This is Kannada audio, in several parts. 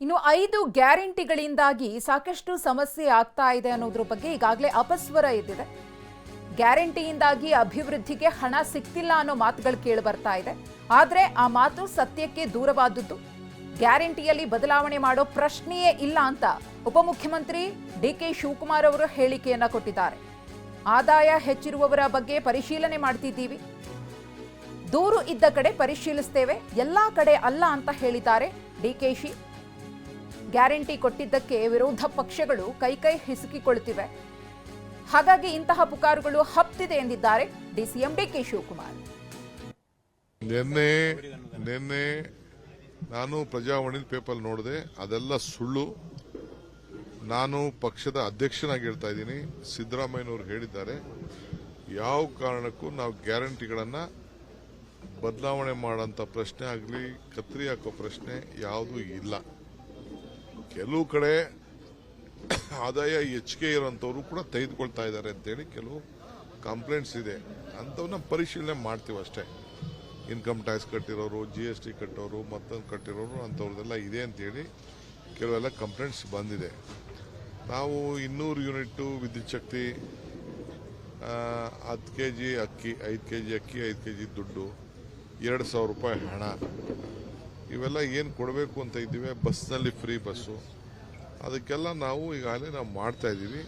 ಇನ್ನು ಐದು ಗ್ಯಾರಂಟಿಗಳಿಂದಾಗಿ ಸಾಕಷ್ಟು ಸಮಸ್ಯೆ ಆಗ್ತಾ ಇದೆ ಅನ್ನೋದ್ರ ಬಗ್ಗೆ ಈಗಾಗಲೇ ಅಪಸ್ವರ ಎದ್ದಿದೆ. ಗ್ಯಾರಂಟಿಯಿಂದಾಗಿ ಅಭಿವೃದ್ಧಿಗೆ ಹಣ ಸಿಗ್ತಿಲ್ಲ ಅನ್ನೋ ಮಾತುಗಳು ಕೇಳಿ ಬರ್ತಾ ಇದೆ. ಆದ್ರೆ ಆ ಮಾತು ಸತ್ಯಕ್ಕೆ ದೂರವಾದದ್ದು. ಗ್ಯಾರಂಟಿಯಲ್ಲಿ ಬದಲಾವಣೆ ಮಾಡೋ ಪ್ರಶ್ನೆಯೇ ಇಲ್ಲ ಅಂತ ಉಪಮುಖ್ಯಮಂತ್ರಿ ಡಿ ಕೆ ಶಿವಕುಮಾರ್ ಅವರು ಹೇಳಿಕೆಯನ್ನ ಕೊಟ್ಟಿದ್ದಾರೆ. ಆದಾಯ ಹೆಚ್ಚಿರುವವರ ಬಗ್ಗೆ ಪರಿಶೀಲನೆ ಮಾಡ್ತಿದ್ದೀವಿ. ದೂರು ಇದ್ದ ಕಡೆ ಪರಿಶೀಲಿಸ್ತೇವೆ, ಎಲ್ಲಾ ಕಡೆ ಅಲ್ಲ ಅಂತ ಹೇಳಿದ್ದಾರೆ ಡಿಕೆಶಿ ಗ್ಯಾರಂಟಿ ಕೊಟ್ಟಿದ್ದಕ್ಕೆ ವಿರೋಧ ಪಕ್ಷಗಳು ಕೈಕೈ ಹಿಸುಕಿಕೊಳ್ಳುತ್ತಿವೆ. ಹಾಗಾಗಿ ಇಂತಹ ಪುಕಾರುಗಳು ಹಪ್ತಿದೆ ಎಂದಿದ್ದಾರೆ ಡಿಸಿಎಂ ಡಿಕೆ ಶಿವಕುಮಾರ್. ನಿನ್ನೆ ನಿನ್ನೆ ನಾನು ಪ್ರಜಾವಾಣಿ ಪೇಪರ್ ನೋಡಿದೆ, ಅದೆಲ್ಲ ಸುಳ್ಳು. ನಾನು ಪಕ್ಷದ ಅಧ್ಯಕ್ಷನಾಗಿರ್ತಾ ಇದ್ದೀನಿ, ಸಿದ್ದರಾಮಯ್ಯನವರು ಹೇಳಿದ್ದಾರೆ, ಯಾವ ಕಾರಣಕ್ಕೂ ನಾವು ಗ್ಯಾರಂಟಿಗಳನ್ನು ಬದಲಾವಣೆ ಮಾಡೋಂಥ ಪ್ರಶ್ನೆ ಆಗಲಿ, ಕತ್ರಿ ಹಾಕೋ ಪ್ರಶ್ನೆ ಯಾವುದೂ ಇಲ್ಲ. ಕೆಲವು ಕಡೆ ಆದಾಯ ಹೆಚ್ಚಿಗೆ ಇರೋಂಥವ್ರು ಕೂಡ ತೆಗೆದುಕೊಳ್ತಾ ಇದ್ದಾರೆ ಅಂತೇಳಿ ಕೆಲವು ಕಂಪ್ಲೇಂಟ್ಸ್ ಇದೆ. ಅಂಥವನ್ನ ಪರಿಶೀಲನೆ ಮಾಡ್ತೀವಿ ಅಷ್ಟೇ. ಇನ್ಕಮ್ ಟ್ಯಾಕ್ಸ್ ಕಟ್ಟಿರೋರು ಜಿ ಎಸ್ ಟಿ ಕಟ್ಟೋರು, ಮತ್ತೊಂದು ಕಟ್ಟಿರೋರು ಅಂಥವ್ರದ್ದೆಲ್ಲ ಇದೆ ಅಂತೇಳಿ ಕೆಲವೆಲ್ಲ ಕಂಪ್ಲೇಂಟ್ಸ್ ಬಂದಿದೆ. ನಾವು ಇನ್ನೂರು ಯೂನಿಟ್ಟು ವಿದ್ಯುತ್ ಶಕ್ತಿ ಹತ್ತು ಕೆ ಜಿ ಅಕ್ಕಿ, ಐದು ಕೆ ಜಿ ಅಕ್ಕಿ, ಐದು ಕೆ ಜಿ ದುಡ್ಡು, ಎರಡು ಸಾವಿರ ರೂಪಾಯಿ ಹಣ. ಇವೆಲ್ಲ ಏನು ಕೊಡಬೇಕು ಅಂತ ಇದ್ದೀವಿ, ಬಸ್ನಲ್ಲಿ ಫ್ರೀ ಬಸ್ಸು. ಅದಕ್ಕೆಲ್ಲ ನಾವು ಈಗಾಗಲೇ ನಾವು ಮಾಡ್ತಾ ಇದ್ದೀವಿ.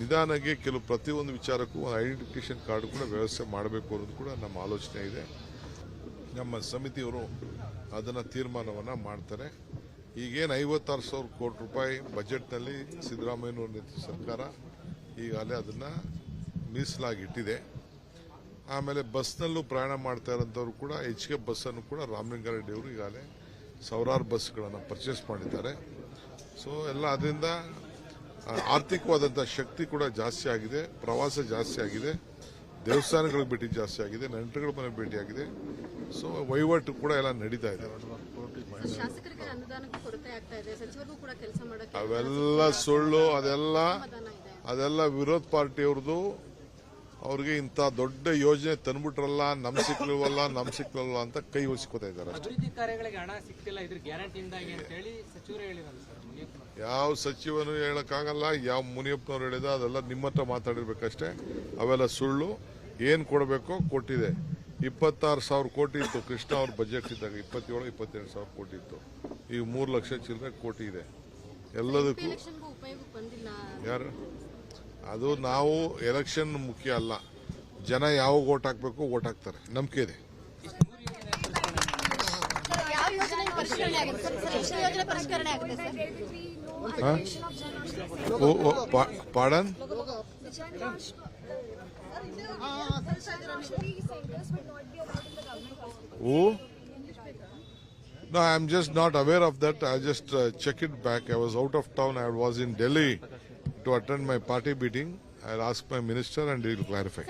ನಿಧಾನಕ್ಕೆ ಕೆಲವು ಪ್ರತಿಯೊಂದು ವಿಚಾರಕ್ಕೂ ಒಂದು ಐಡೆಂಟಿಫಿಕೇಶನ್ ಕಾರ್ಡ್ ಕೂಡ ವ್ಯವಸ್ಥೆ ಮಾಡಬೇಕು ಅನ್ನೋದು ಕೂಡ ನಮ್ಮ ಆಲೋಚನೆ ಇದೆ. ನಮ್ಮ ಸಮಿತಿಯವರು ಅದನ್ನು ತೀರ್ಮಾನವನ್ನು ಮಾಡ್ತಾರೆ. ಈಗೇನು ಐವತ್ತಾರು ಸಾವಿರ ಕೋಟಿ ರೂಪಾಯಿ ಬಜೆಟ್ನಲ್ಲಿ ಸಿದ್ದರಾಮಯ್ಯನವರ ನೇತೃತ್ವದ ಸರ್ಕಾರ ಈಗಾಗಲೇ ಅದನ್ನು ಮೀಸಲಾಗಿಟ್ಟಿದೆ. ಆಮೇಲೆ ಬಸ್ನಲ್ಲೂ ಪ್ರಯಾಣ ಮಾಡ್ತಾ ಇರೋಂಥವ್ರು ಕೂಡ ಕೆ ಬಸ್ಸನ್ನು ಕೂಡ ರಾಮಲಿಂಗಾರೆಡ್ಡಿ ಅವರು ಈಗಾಗಲೇ ಸಾವಿರಾರು ಬಸ್ಗಳನ್ನು ಪರ್ಚೇಸ್ ಮಾಡಿದ್ದಾರೆ. ಸೊ ಎಲ್ಲ ಅದರಿಂದ ಆರ್ಥಿಕವಾದಂಥ ಶಕ್ತಿ ಕೂಡ ಜಾಸ್ತಿ ಆಗಿದೆ ಪ್ರವಾಸ ಜಾಸ್ತಿ ಆಗಿದೆ ದೇವಸ್ಥಾನಗಳಿಗೆ ಭೇಟಿ ಜಾಸ್ತಿ ಆಗಿದೆ ನೆಂಟರುಗಳ ಮನೆ ಭೇಟಿಯಾಗಿದೆ ಸೊ ವಹಿವಾಟು ಕೂಡ ಎಲ್ಲ ನಡೀತಾ ಇದೆ. ಅವೆಲ್ಲ ಸುಳ್ಳು ಅದೆಲ್ಲ ಅದೆಲ್ಲ ವಿರೋಧ ಪಾರ್ಟಿಯವ್ರದ್ದು ಅವ್ರಿಗೆ ಇಂಥ ದೊಡ್ಡ ಯೋಜನೆ ತಂದ್ಬಿಟ್ರಲ್ಲ ನಮ್ ಸಿಕ್ಲವಲ್ಲ ನಮ್ ಸಿಕ್ಲಲ್ಲ ಅಂತ ಕೈ ಹೊಸ್ಕೋತಾ ಇದ್ದಾರೆ ಅಷ್ಟೇ. ಕಾರ್ಯಗಳಿಗೆ ಹಣ ಸಿಗ್ತಿಲ್ಲ ಇದ್ರ ಗ್ಯಾರಂಟಿಯಿಂದಾಗಿ ಅಂತ ಹೇಳಿ ಸಚಿವರು ಹೇಳಿದ್ದಾರೆ ಸರ್ ಮುನಿಯಪ್ಪನವರು ಯಾವ ಸಚಿವನು ಹೇಳಕ್ಕಾಗಲ್ಲ ಯಾವ ಮುನಿಯಪ್ಪನವ್ರು ಹೇಳಿದ ಅದೆಲ್ಲ ನಿಮ್ಮ ಹತ್ರ ಮಾತಾಡಿರ್ಬೇಕಷ್ಟೇ. ಅವೆಲ್ಲ ಸುಳ್ಳು ಏನ್ ಕೊಡಬೇಕೋ ಕೊಟ್ಟಿದೆ. ಇಪ್ಪತ್ತಾರು ಸಾವಿರ ಕೋಟಿ ಇತ್ತು ಕೃಷ್ಣ ಅವ್ರ ಬಜೆಟ್ ಇದ್ದಾಗ ಇಪ್ಪತ್ತೇಳು ಇಪ್ಪತ್ತೆರಡು ಸಾವಿರ ಕೋಟಿ ಇತ್ತು. ಈಗ ಮೂರು ಲಕ್ಷ ಚಿಲ್ಲರೆ ಕೋಟಿ ಇದೆ. ಎಲ್ಲದಕ್ಕೂ ಎಲೆಕ್ಷನ್ಗೂ ಉಪಯೋಗಕ್ಕೆ ಬಂದಿಲ್ಲ. ಯಾರು? ಅದು ನಾವು ಎಲೆಕ್ಷನ್ ಮುಖ್ಯ ಅಲ್ಲ ಜನ ಯಾವಾಗ ಓಟ್ ಹಾಕ್ಬೇಕು ಓಟ್ ಹಾಕ್ತಾರೆ ನಂಬಿಕೆ ಇದೆ ಯಾವ ಯೋಜನೆ ಪರಿಷ್ಕರಣೆ ಆಗಿದೆ ಸರ್ ಸರ್, ಎಷ್ಟು ಯೋಜನೆ ಪರಿಷ್ಕರಣೆ ಆಗಿದೆ sir oh oh pardon Who? No, I'm just not aware of that. I just uh, check it back. I was out of town. I was in Delhi To attend my party meeting. I'll ask my minister and he will clarify.